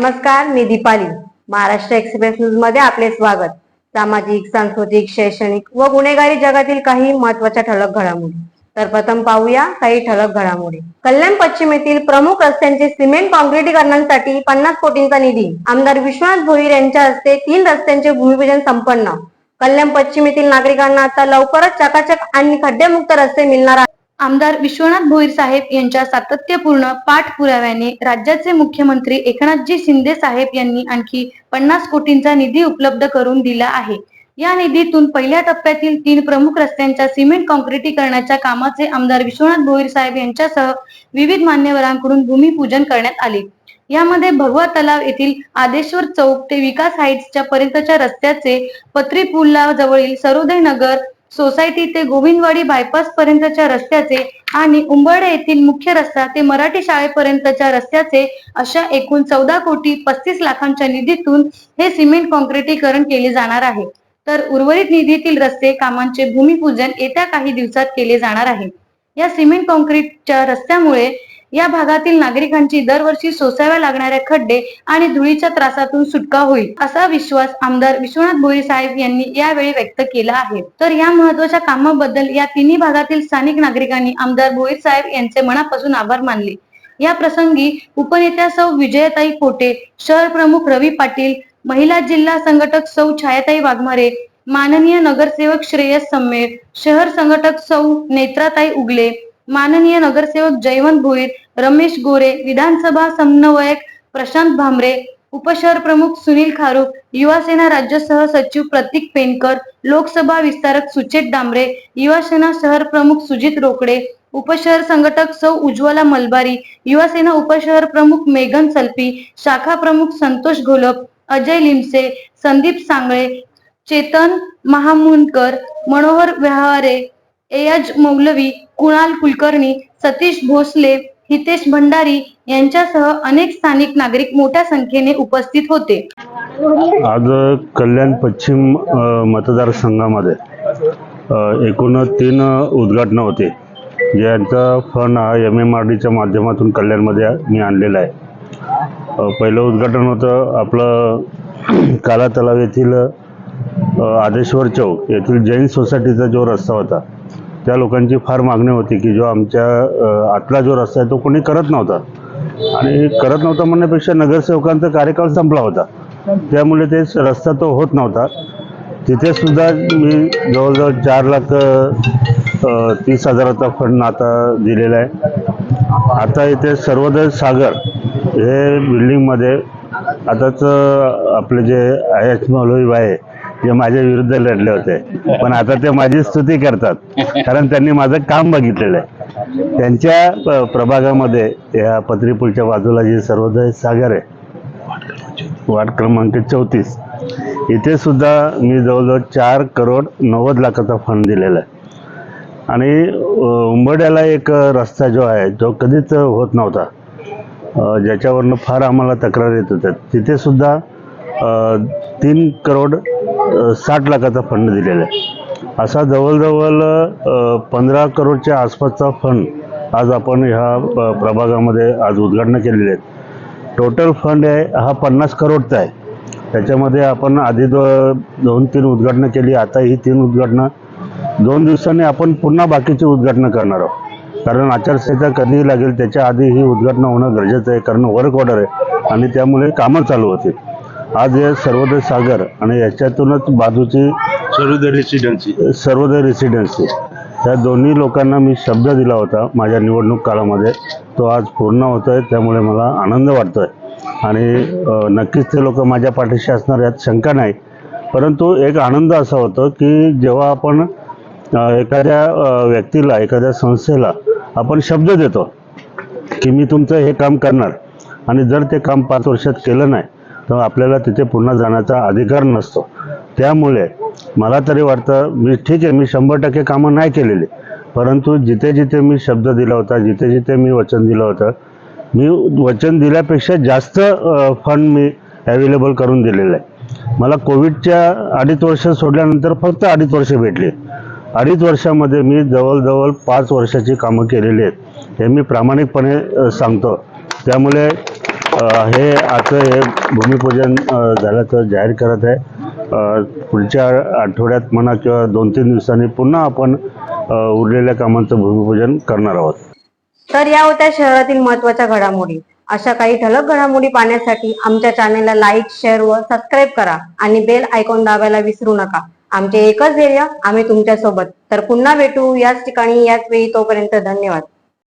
नमस्कार मी दीपाली. महाराष्ट्र एक्सप्रेस न्यूजमध्ये आपले स्वागत. सामाजिक सांस्कृतिक शैक्षणिक व गुन्हेगारी जगातील काही महत्त्वाच्या ठळक घडामोडी. तर प्रथम पाहूया काही ठळक घडामोडी. कल्याण पश्चिम येथील प्रमुख रस्त्यांचे सिमेंट काँक्रिटीकरणासाठी पन्नास कोटींचा निधी. आमदार विश्वनाथ भोईर यांच्या हस्ते तीन रस्त्यांचे भूमिपूजन संपन्न. कल्याण पश्चिम येथील नागरिकांना आता लवकरच चकाचक आणि खड्डेमुक्त रस्ते मिळणार आहेत. आमदार विश्वनाथ भोईर साहेब यांच्या सातत्यपूर्ण पाठपुराव्याने राज्याचे मुख्यमंत्री एकनाथजी शिंदे साहेब यांनी आणखी पन्नास कोटींचा निधी उपलब्ध करून दिला आहे. या निधीतून पहिल्या टप्प्यातील तीन प्रमुख रस्त्यांच्या सिमेंट कॉन्क्रिटीकरणाच्या कामाचे आमदार विश्वनाथ भोईर साहेब यांच्यासह विविध मान्यवरांकडून भूमिपूजन करण्यात आले. यामध्ये भगवा तलाव येथील आदेश्वर चौक ते विकास हाईट्सच्या पर्यंतच्या रस्त्याचे पत्री पुला जवळील सरोदय नगर सोसायटी ते गोविंदवाडी बायपास पर्यंतच्या रस्त्याचे आणि उंबर्डे येथील मुख्य रस्ता ते मराठी शाळेपर्यंतच्या रस्त्याचे अशा एकूण चौदा कोटी पस्तीस लाखांच्या निधीतून हे सिमेंट कॉन्क्रिटीकरण केले जाणार आहे. तर उर्वरित निधीतील रस्ते कामांचे भूमिपूजन येत्या काही दिवसात केले जाणार आहे. या सिमेंट कॉन्क्रीटच्या रस्त्यामुळे या भागातील नागरिकांची दरवर्षी सोसाव्या लागणाऱ्या खड्डे आणि धुळीच्या त्रासातून सुटका होईल असा विश्वास आमदार विश्वनाथ भोईर साहेब यांनी यावेळी व्यक्त केला आहे. तर या महत्त्वाच्या कामाबद्दल या तिन्ही भागातील स्थानिक नागरिकांनी आमदार भोईर साहेब यांचे मनापासून आभार मानले. या प्रसंगी उपनेत्या सौ विजयताई कोटे शहर प्रमुख रवी पाटील महिला जिल्हा संघटक सौ छायाताई वाघमारे माननीय नगरसेवक श्रेयस सम्मेर शहर संघटक सौ नेत्राताई उगले माननीय नगरसेवक जयवंत भोईर रमेश गोरे विधानसभा समन्वयक प्रशांत भामरे उपशहर प्रमुख सुनील खारुक युवा सेना राज्य सह सचिव प्रतीक पेनकर लोकसभा विस्तारक सुचेत डांबरे युवा सेना शहर प्रमुख सुजित रोकडे उपशहर संघटक सौ उज्ज्वला मलबारी युवा सेना उपशहर प्रमुख मेघन सल्पी शाखा प्रमुख संतोष घोलप अजय लिमसे संदीप सांगळे चेतन महामुंडकर मनोहर व्यवहारे एयज मौलवी कुणाल कुलकर्णी सतीश भोसले हितेश भंडारी यांच्यासह अनेक स्थानिक नागरिक मोठ्या संख्येने उपस्थित होते. आज कल्याण पश्चिम मतदारसंघामध्ये एकूण तीन उद्घाटनं होते. ज्यांचा फंड हा एम एम आर डीच्या माध्यमातून कल्याणमध्ये मी आणलेला आहे. पहिलं उद्घाटन होतं आपलं काला तलाव येथील आदेश्वर चौक येथील जैन सोसायटीचा जो रस्ता होता त्या लोकांची फार मागणी होती की जो आमच्या आतला जो रस्ता आहे तो कोणी करत नव्हता. आणि करत नव्हता म्हणण्यापेक्षा नगरसेवकांचा कार्यकाळ संपला होता. त्यामुळे ते रस्ता तो होत नव्हता. तिथे सुद्धा मी जवळजवळ चार लाख तीस हजाराचा फंड आता दिलेला आहे. आता इथे सर्वोदय सागर हे बिल्डिंगमध्ये आताच आपले जे आय एच मलोईब आहे जे माझ्या विरुद्ध लढले होते. पण आता ते माझी स्तुती करतात. कारण त्यांनी माझं काम बघितलेलं आहे. त्यांच्या प्रभागामध्ये या पत्रीपूलच्या बाजूला जे सर्वोदय सागर आहे वार्ड क्रमांक चौतीस इथे सुद्धा मी जवळजवळ चार करोड नव्वद लाखाचा फंड दिलेला आहे. आणि उंबड्याला एक रस्ता जो आहे जो कधीच होत नव्हता. ज्याच्यावरनं फार आम्हाला तक्रार येत होत्या. तिथे सुद्धा तीन करोड साठ लाखाचा फंड दिलेला आहे. असा जवळजवळ पंधरा करोडच्या आसपासचा फंड आज आपण ह्या प्रभागामध्ये आज उद्घाटनं केलेली आहेत. टोटल फंड आहे हा पन्नास करोडचा आहे. त्याच्यामध्ये आपण आधी दो दोन तीन उद्घाटनं केली आता ही तीन उद्घाटनं दोन दिवसांनी आपण पुन्हा बाकीची उद्घाटनं करणार आहोत. कारण आचारसंहिता कधी लागेल त्याच्या आधी ही उद्घाटनं होणं गरजेचं आहे कारण वर्क ऑर्डर आहे आणि त्यामुळे कामं चालू होतील. आज हे सर्वोदय सागर आणि याच्यातूनच बाजूची सर्वोदय रेसिडेन्सी सर्वोदय रेसिडेन्सी त्या दोन्ही लोकांना मी शब्द दिला होता माझ्या निवडणूक काळामध्ये. तो आज पूर्ण होत आहे त्यामुळे मला आनंद वाटतो आहे आणि नक्कीच ते लोक माझ्या पाठीशी असणार यात शंका नाही. परंतु एक आनंद असा होतो की जेव्हा आपण एखाद्या व्यक्तीला एखाद्या संस्थेला आपण शब्द देतो की मी तुमचं हे काम करणार. आणि जर ते काम पाच वर्षात केलं नाही तर आपल्याला तिथे पुन्हा जाण्याचा अधिकार नसतो. त्यामुळे मला तरी वाटतं मी ठीक आहे मी शंभर टक्के कामं नाही केलेली. परंतु जिथे जिथे मी शब्द दिला होता जिथे जिथे मी वचन दिलं होतं मी वचन दिल्यापेक्षा जास्त फंड मी अवेलेबल करून दिलेलं आहे. मला कोविडच्या अडीच वर्ष सोडल्यानंतर फक्त अडीच वर्ष भेटली. अडीच वर्षामध्ये मी जवळजवळ पाच वर्षाची कामं केलेली आहेत हे मी प्रामाणिकपणे सांगतो. त्यामुळे हे आजचं हे भूमिपूजन झाल्याचं जाहीर करत आहे. पुढच्या आठवड्यात म्हणा किंवा दोन तीन दिवसांनी पुन्हा आपण उरलेल्या कामांचं भूमिपूजन करणार आहोत. तर या होत्या शहरातील महत्त्वाच्या घडामोडी. अशा काही ठळक घडामोडी पाहण्यासाठी आमच्या चॅनेलला लाईक शेअर व सबस्क्राईब करा आणि बेल आयकॉन दाबायला विसरू नका. आमचे एकच ध्येय आम्ही तुमच्यासोबत तर पुन्हा भेटू याच ठिकाणी याच वेळी तोपर्यंत धन्यवाद.